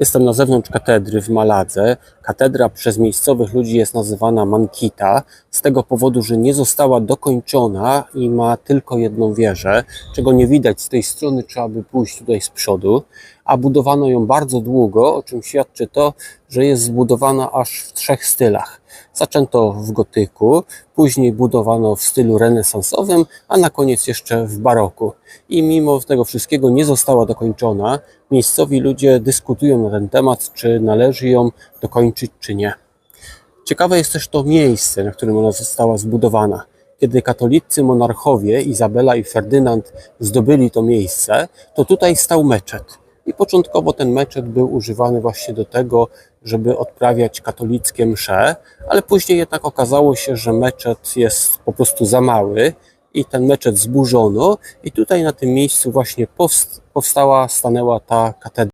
Jestem na zewnątrz katedry w Maladze. Katedra przez miejscowych ludzi jest nazywana Mankita z tego powodu, że nie została dokończona i ma tylko jedną wieżę, czego nie widać z tej strony, trzeba by pójść tutaj z przodu, a budowano ją bardzo długo, o czym świadczy to, że jest zbudowana aż w trzech stylach. Zaczęto w gotyku, później budowano w stylu renesansowym, a na koniec jeszcze w baroku. I mimo tego wszystkiego nie została dokończona. Miejscowi ludzie dyskutują na ten temat, czy należy ją dokończyć, czy nie. Ciekawe jest też to miejsce, na którym ona została zbudowana. Kiedy katolicy monarchowie Izabela i Ferdynand zdobyli to miejsce, to tutaj stał meczet. I początkowo ten meczet był używany właśnie do tego, żeby odprawiać katolickie msze, ale później jednak okazało się, że meczet jest po prostu za mały i ten meczet zburzono i tutaj na tym miejscu właśnie powst- powstała, stanęła ta katedra.